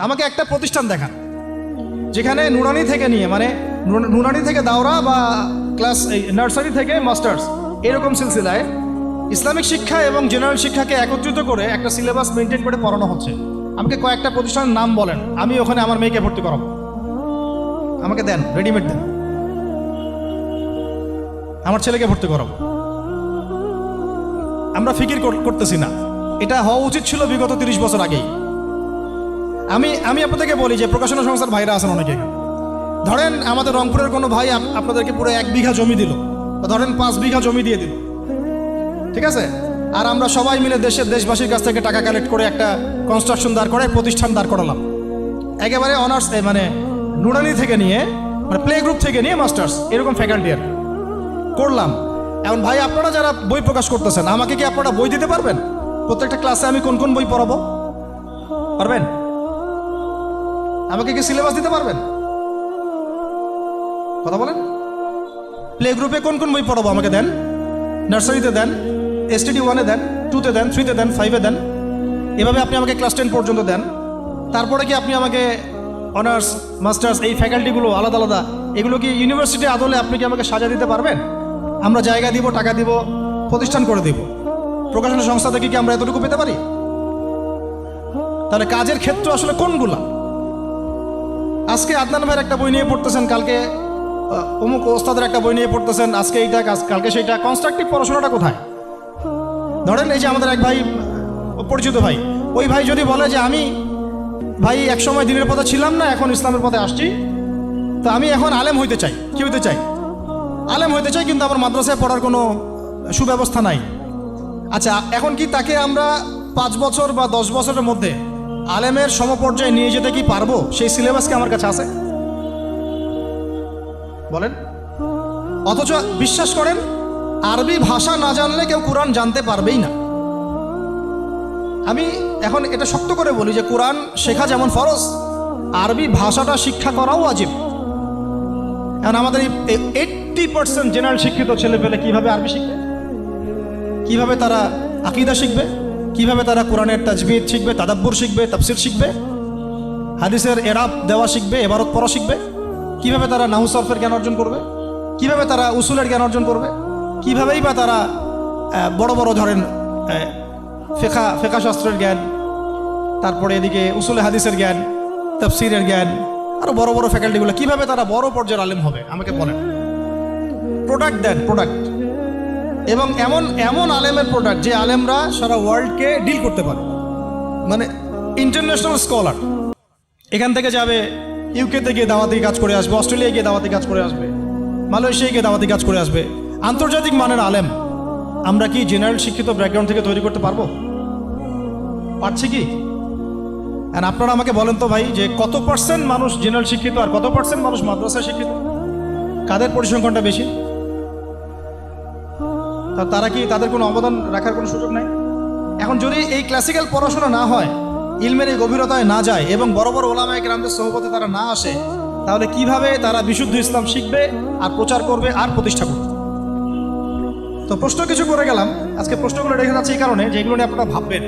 আমাকে একটা প্রতিষ্ঠান দেখান, যেখানে নুরানি থেকে নিয়ে মানে নুর- নুরানি থেকে দাওরা বা ক্লাস নার্সারি থেকে মাস্টার্স, এরকম সিলসিলায় ইসলামিক শিক্ষা এবং জেনারেল শিক্ষাকে একত্রিত করে একটা সিলেবাস মেনটেন করে পড়ানো হচ্ছে। আমাকে কয়েকটা প্রতিষ্ঠানের নাম বলেন, আমি ওখানে আমার মেয়েকে ভর্তি করাবো। আমাকে দেন, রেডিমেড দেন। আমার ছেলেকে ভর্তি করাবো। আমরা ফিকির কর- করতেছি না। এটা হওয়া উচিত ছিল বিগত তিরিশ বছর আগেই। আমি আমি আপনাদেরকে বলি যে প্রকাশনা সংস্থার ভাইরা আছেন অনেকে। ধরেন আমাদের রংপুরের কোনো ভাই আপ- আপনাদেরকে পুরো এক বিঘা জমি দিল ধরেন পাঁচ বিঘা জমি দিয়ে দিল। ঠিক আছে? আর আমরা সবাই মিলে দেশের দেশবাসীর কাছ থেকে টাকা কালেক্ট করে একটা কনস্ট্রাকশন দাঁড় করে প্রতিষ্ঠান দাঁড় করালাম। একেবারে অনার্স মানে নুরানি থেকে নিয়ে মানে প্লে গ্রুপ থেকে নিয়ে মাস্টার্স এরকম ফ্যাকাল্টি আর করলাম। এখন ভাই, আপনারা যারা বই প্রকাশ করতেছেন, আমাকে কি আপনারা বই দিতে পারবেন? প্রত্যেকটা ক্লাসে আমি কোন কোন বই পড়াবো? পারবেন? আমাকে কি সিলেবাস দিতে পারবেন? কথা বলেন। প্লে গ্রুপে কোন কোন বই পড়াবো আমাকে দেন? নার্সারিতে দেন এসটিডি ওয়ানে দেন টুতে দেন থ্রিতে দেন ফাইভে দেন। এভাবে আপনি আমাকে ক্লাস টেন পর্যন্ত দেন। তারপরে কি আপনি আমাকে অনার্স মাস্টার্স এই ফ্যাকাল্টিগুলো আলাদা আলাদা, এগুলো কি ইউনিভার্সিটি আদলে আপনি কি আমাকে সাজা দিতে পারবেন? আমরা জায়গা দিব, টাকা দিব, প্রতিষ্ঠান করে দিব। প্রকাশনা সংস্থা থেকে কি আমরা এতটুকু পেতে পারি? তাহলে কাজের ক্ষেত্র আসলে কোনগুলা? আজকে আদনান ভাইয়ের একটা বই নিয়ে পড়তেছেন, কালকে অমুক ওস্তাদের একটা বই নিয়ে পড়তেছেন, আজকে এইটা কালকে সেইটা। কনস্ট্রাকটিভ পড়াশোনাটা কোথায়? ধরেন এই যে আমাদের এক ভাই, পরিচিত ভাই, ওই ভাই যদি বলে যে আমি, ভাই এক সময় দিনের পথে ছিলাম না, এখন ইসলামের পথে আসছি, তো আমি এখন আলেম হইতে চাই। কি হইতে চাই? আলেম হইতে চাই, কিন্তু আমার মাদ্রাসায় পড়ার কোনো সুব্যবস্থা নাই। আচ্ছা এখন কি তাকে আমরা পাঁচ বছর বা দশ বছরের মধ্যে আলেমের সমপর্যায়ে নিয়ে যেতে কি পারব? সেই সিলেবাস কি আমার কাছে আছে? বলেন। অথচ বিশ্বাস করেন, আরবি ভাষা না জানলে কেউ কোরআন জানতে পারবেই না। আমি এখন এটা শক্ত করে বলি যে কোরআন শেখা যেমন ফরজ, আরবি ভাষাটা শিক্ষা করাও আজীব এখন আমাদের এই পার্সেন্ট জেনারেল শিক্ষিত ছেলে পেলে কীভাবে আরবি শিখবে? কীভাবে তারা আকিদা শিখবে? কীভাবে তারা কোরআনের তাজবিদ শিখবে, তাদাব্বুর শিখবে, তাফসির শিখবে? হাদিসের এরাব দেওয়া শিখবে, এবারত পড়া শিখবে? কীভাবে তারা নাহু সরফের জ্ঞান অর্জন করবে? কীভাবে তারা উসুলের জ্ঞান অর্জন করবে? কিভাবেই বা তারা বড় বড় ধরেন ফেখা ফেখা শাস্ত্রের জ্ঞান, তারপরে এদিকে উসুলে হাদিসের জ্ঞান, তফসিরের জ্ঞান আরও বড় বড় ফ্যাকাল্টিগুলো কীভাবে তারা বড় পর্যায়ের আলেম হবে? আমাকে বলেন। প্রোডাক্ট দেন প্রোডাক্ট এবং এমন এমন আলেমের প্রোডাক্ট যে আলেমরা সারা ওয়ার্ল্ডকে ডিল করতে পারে। মানে ইন্টারন্যাশনাল স্কলার এখান থেকে যাবে ইউকেতে গিয়ে দাওয়াতি কাজ করে আসবে অস্ট্রেলিয়ায় গিয়ে দাওয়াতি কাজ করে আসবে মালয়েশিয়ায় গিয়ে দাওয়াতি কাজ করে আসবে। আন্তর্জাতিক মানের আলেম, আমরা কি জেনারেল শিক্ষিত ব্যাকগ্রাউন্ড থেকে তৈরি করতে পারব? পারছি কি? আর আপনারা আমাকে বলেন তো ভাই, যে কত পার্সেন্ট মানুষ জেনারেল শিক্ষিত আর কত পার্সেন্ট মানুষ মাদ্রাসায় শিক্ষিত? কাদের পরিসংখ্যানটা বেশি? তারা কি তাদের কোনো অবদান রাখার কোনো সুযোগ নাই? এখন যদি এই ক্লাসিক্যাল পড়াশোনা না হয়, ইলমের এই গভীরতায় না যায় এবং বড় বড় ওলামায় গ্রামদের সহপথে তারা না আসে, তাহলে কীভাবে তারা বিশুদ্ধ ইসলাম শিখবে, আর প্রচার করবে, আর প্রতিষ্ঠা করবে? তো প্রশ্ন কিছু করে গেলাম। আজকে প্রশ্নগুলো রেখে যাচ্ছে এই কারণে, যে এগুলো নিয়ে আপনারা ভাববেন।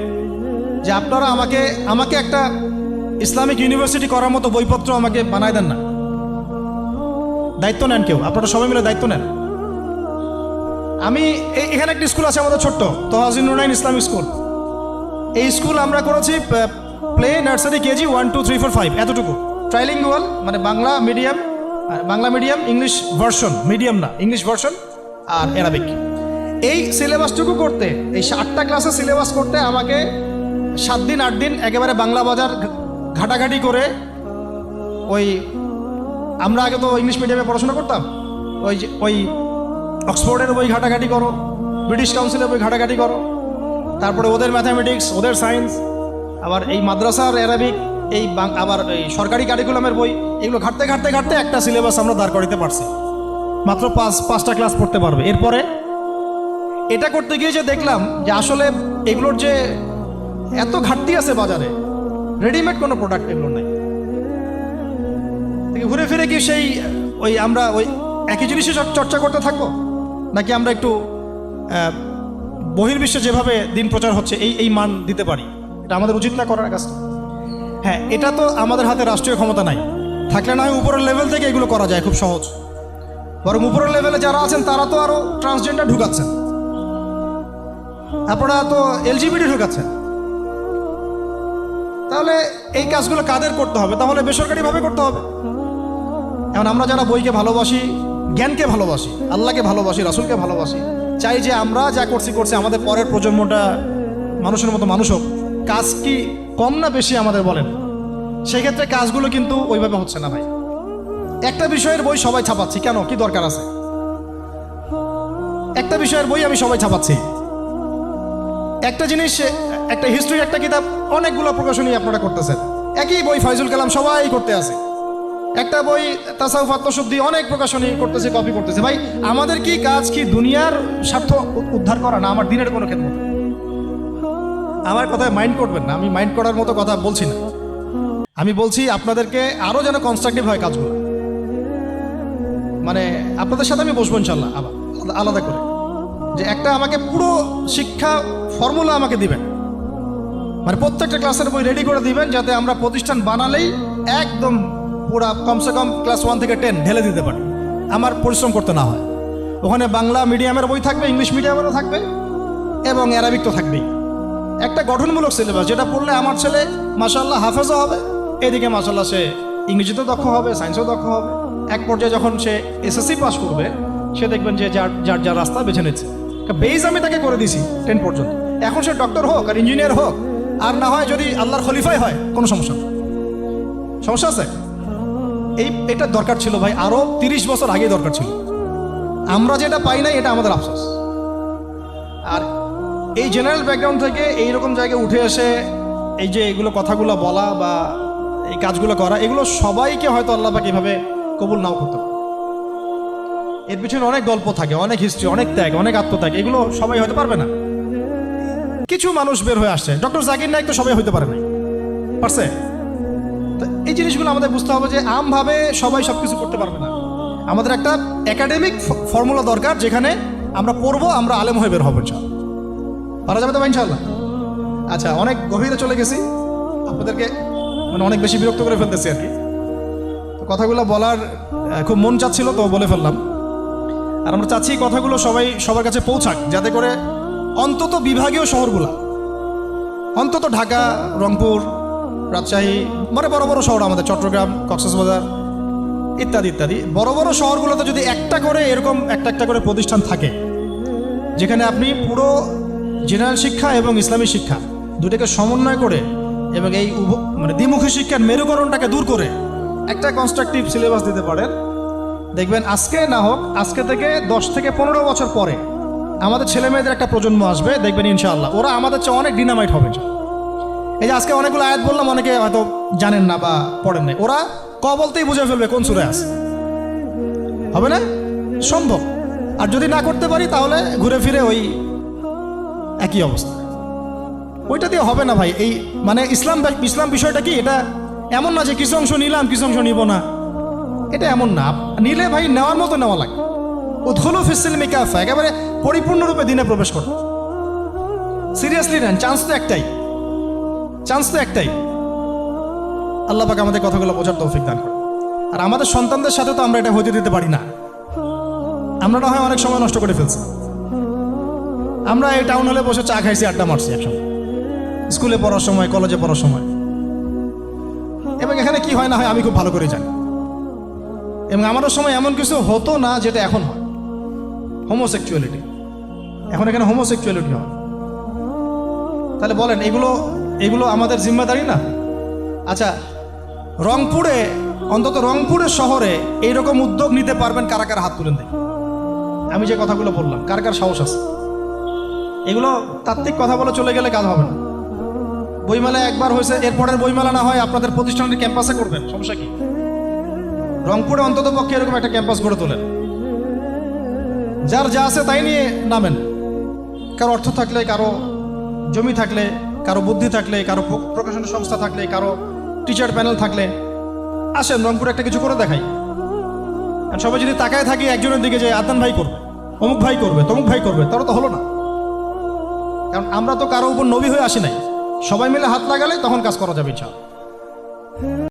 যে আপনারা আমাকে আমাকে একটা ইসলামিক ইউনিভার্সিটি করার মতো বইপত্র আমাকে বানায় দেন না। দায়িত্ব নেন কেউ? আপনারা সবাই মিলে দায়িত্ব নেন? আমি এখানে একটা স্কুল আছে আমাদের ছোট্ট তোহাজিনুরাইন ইসলামিক স্কুল। এই স্কুল আমরা করেছি play nursery KG one two three four five এতটুকু। ট্রাইলিঙ্গুয়াল মানে Bangla medium Bangla medium English version medium না ইংলিশ ভার্সন আর অ্যারাবিক এই সিলেবাসটুকু করতে, এই আটটা ক্লাসের সিলেবাস করতে আমাকে সাত দিন, আট দিন একেবারে বাংলা বাজার ঘাটাঘাটি করে ওই, আমরা আগে তো ইংলিশ মিডিয়ামে পড়াশোনা করতাম, ওই ওই অক্সফোর্ডের বই ঘাটাঘাটি করো, ব্রিটিশ কাউন্সিলের বই ঘাটাঘাটি করো, তারপরে ওদের ম্যাথামেটিক্স ওদের সায়েন্স আবার এই মাদ্রাসার অ্যারাবিক এই আবার এই সরকারি কারিকুলামের বই, এগুলো ঘাটতে ঘাটতে ঘাটতে একটা সিলেবাস আমরা দাঁড় করাতে পারছি। মাত্র পাঁচ, পাঁচটা ক্লাস পড়তে পারবে। এরপরে এটা করতে গিয়ে যে দেখলাম যে আসলে এগুলোর যে এত ঘাটতি আছে বাজারে রেডিমেড কোনো প্রোডাক্ট এগুলো নাই। ঘুরে ফিরে কি সেই ওই আমরা ওই একই জিনিসই চর্চা করতে থাকব? নাকি আমরা একটু বহির্বিশ্বে যেভাবে দিন প্রচার হচ্ছে, এই এই মান দিতে পারি? এটা আমাদের উচিত না করার কাজটা? হ্যাঁ এটা তো আমাদের হাতে রাষ্ট্রীয় ক্ষমতা নাই। থাকলে না উপরের লেভেল থেকে এগুলো করা যায় খুব সহজ। বরং উপরের লেভেলে যারা আছেন, তারা তো আরও ট্রান্সজেন্ডার ঢুকাচ্ছেন। আপনারা তো এলজিবিটি ঢুকাচ্ছেন। তাহলে এই কাজগুলো কাদের করতে হবে? তাহলে বেসরকারিভাবে করতে হবে। এখন আমরা যারা বইকে ভালোবাসি জ্ঞানকে ভালোবাসি, আল্লাহকে ভালোবাসি, রাসুলকে ভালোবাসি। চাই যে আমরা যা করছি করছি, আমাদের পরের প্রজন্মটা মানুষের মতো মানুষ হোক। কাজ কি কম না বেশি আমাদের বলেন? সেক্ষেত্রে কাজগুলো কিন্তু ওইভাবে হচ্ছে না ভাই। একটা বিষয়ের বই সবাই ছাপাচ্ছি। কেন? কি দরকার আছে? একটা বিষয়ের বই আমি সবাই ছাপাচ্ছি। একটা জিনিস, একটা হিস্ট্রি একটা কিতাব, অনেকগুলো প্রকাশনী আপনারা করতেছেন। একই বই ফাইজুল কালাম সবাই করতে আছে। একটা বই তাসাউফ আত্মশুদ্ধি অনেক প্রকাশনী করতেছে কপি করতেছে। ভাই, আমাদের কি কাজ কি দুনিয়ার স্বার্থ উদ্ধার করা? না, আমার দিনের কোনো ক্ষেত্র আমার কথায় মাইন্ড করবেন না, আমি মাইন্ড করার মতো কথা বলছি না। আমি বলছি, আপনাদেরকে আরও যেন কনস্ট্রাকটিভ হয় কাজগুলো। মানে আপনাদের সাথে আমি বসবো ইনশাল্লাহ, আবার, আলাদা- আলাদা করে। যে একটা আমাকে পুরো শিক্ষা ফর্মুলা আমাকে দিবেন। মানে প্রত্যেকটা ক্লাসের বই রেডি করে দিবেন, যাতে আমরা প্রতিষ্ঠান বানালেই একদম পুরা কমসে কম ক্লাস ওয়ান থেকে টেন ঢেলে দিতে পারে। আমার পরিশ্রম করতে না হয়। ওখানে বাংলা মিডিয়ামের বই থাকবে ইংলিশ মিডিয়ামেরও থাকবে, এবং অ্যারাবিক তো থাকবেই। একটা গঠনমূলক সিলেবাস যেটা পড়লে আমার ছেলে মাসাল্লাহ হাফেজও হবে, এদিকে মাসাল্লাহ সে ইংরেজিতেও দক্ষ হবে সায়েন্সেও দক্ষ হবে। এক পর্যায়ে যখন সে এসএসসি পাস করবে, সে দেখবেন যে যার যার যার রাস্তা বেছে নিচ্ছে। বেজ আমি তাকে করে দিছি টেন পর্যন্ত। এখন সে ডক্টর হোক আর ইঞ্জিনিয়ার হোক, আর না হয় যদি আল্লাহর খলিফাই হয়, কোনো সমস্যা সমস্যা আছে? এই এটা দরকার ছিল ভাই আরও তিরিশ বছর আগে দরকার ছিল। আমরা যেটা পাই নাই, এটা আমাদের আফসোস। আর এই জেনারেল ব্যাকগ্রাউন্ড থেকে এই রকম জায়গায় উঠে এসে এই যে এগুলো কথাগুলো বলা বা এই কাজগুলো করা, এগুলো সবাইকে হয়তো আল্লাহ পাক এভাবে কবুল নাও করতে এর পিছনে অনেক গল্প থাকে, অনেক হিস্ট্রি অনেক ত্যাগ, অনেক আত্মত্যাগ, এগুলো সবাই হয়তো পারবে না। কিছু মানুষ বের হয়ে আসছে। ডক্টর জাকির নায়ক তো সবাই হইতে পারে না পারছে? জিনিসগুলো আমাদের বুঝতে হবে যে আমভাবে সবাই সব কিছু করতে পারবে না। আমাদের একটা একাডেমিক ফর্মুলা দরকার যেখানে আমরা পড়ব, আমরা আলেম হয়ে বের হব ইনশাল্লাহ পারা যাবে তো ইনশাল্লাহ আচ্ছা অনেক গভীরে চলে গেছি। আপনাদেরকে মানে অনেক বেশি বিরক্ত করে ফেলতেছি আর কি। কথাগুলো বলার খুব মন চাচ্ছিল, তো বলে ফেললাম। আর আমরা চাচ্ছি কথাগুলো সবাই সবার কাছে পৌঁছাক, যাতে করে অন্তত বিভাগীয় শহরগুলা, অন্তত ঢাকা, রংপুর রাজশাহী মানে বড় বড় শহর আমাদের, চট্টগ্রাম, কক্সবাজার, ইত্যাদি ইত্যাদি। বড় বড় শহরগুলোতে যদি একটা করে এরকম একটা একটা করে প্রতিষ্ঠান থাকে, যেখানে আপনি পুরো জেনারেল শিক্ষা এবং ইসলামী শিক্ষা দুটোকে সমন্বয় করে এবং এই মানে দ্বিমুখী শিক্ষার মেরুকরণটাকে দূর করে একটা কনস্ট্রাকটিভ সিলেবাস দিতে পারেন। দেখবেন আজকে না হোক, আজকে থেকে দশ থেকে পনেরো বছর পরে আমাদের ছেলে মেয়েদের একটা প্রজন্ম আসবে, দেখবেন ইনশাআল্লাহ। ওরা আমাদের চেয়ে অনেক ডিনামাইট হবে। এই যে আজকে অনেকগুলো আয়াত বললাম, অনেকে হয়তো জানেন না বা পড়েন নাই। ওরা ক বলতেই বুঝে ফেলবে কোন সুরে আছে। হবে না? সম্ভব। আর যদি না করতে পারি, তাহলে ঘুরে ফিরে ওই একই অবস্থা। ওইটা দিয়ে হবে না ভাই। এই মানে ইসলাম ইসলাম বিষয়টা কি? এটা এমন না যে কিছু অংশ নিলাম, কিছু অংশ নিব না। এটা এমন না। নিলে ভাই নেওয়ার মতো নেওয়া লাগে। উদ্ঘুলু ফিসিলমি কাফা। একেবারে পরিপূর্ণরূপে দিনে প্রবেশ করো। সিরিয়াসলি নেন, চান্স তো একটাই। চান্স তো একটাই। আল্লাহ পাক আমাদের কথাগুলো বোঝার তৌফিক দান করে আর আমাদের সন্তানদের সাথে তো আমরা এটা হইতে দিতে পারি না। আমরা না হয় অনেক সময় নষ্ট করে ফেলছি। আমরা এই টাউন হলে বসে চা খাইছি, আড্ডা মারছি একসময় স্কুলে পড়ার সময় কলেজে পড়ার সময়। এবং এখানে কি হয় না হয় আমি খুব ভালো করে জানি। এবং আমারও সময় এমন কিছু হতো না যেটা এখন হয়। হোমোসেক্সুয়ালিটি এখন এখানে হোমোসেক্সুয়ালিটি হয়। তাহলে বলেন, এগুলো এগুলো আমাদের জিম্মাদারি না? আচ্ছা রংপুরে, অন্তত রংপুরের শহরে এইরকম উদ্যোগ নিতে পারবেন কারা কারা হাত তুলেন দেখি। আমি যে কথাগুলো বললাম, কার কার সাহস আছে? এগুলো তাত্ত্বিক কথা বলে চলে গেলে কাজ হবে না। বইমেলা একবার হয়েছে, এরপরের বইমেলা না হয় আপনাদের প্রতিষ্ঠানের ক্যাম্পাসে করবেন, সমস্যা কি? রংপুরে অন্তত পক্ষে এরকম একটা ক্যাম্পাস গড়ে তোলেন। যার যা আছে তাই নিয়ে নামেন। কারও অর্থ থাকলে, কারও জমি থাকলে কারও বুদ্ধি থাকলে, কারও প্রকাশনী সংস্থা থাকলে, কারও টিচার প্যানেল থাকলে। আসেন, রংপুরে একটা কিছু করে দেখাই। আর সবাই যদি তাকায় থাকি একজনের দিকে যে আদান ভাই করবে, অমুক ভাই করবে, তমুক ভাই করবে তারও তো হলো না। কারণ আমরা তো কারও উপর নবী হয়ে আসি নাই। সবাই মিলে হাত লাগালে তখন কাজ করা যাবে ইচ্ছা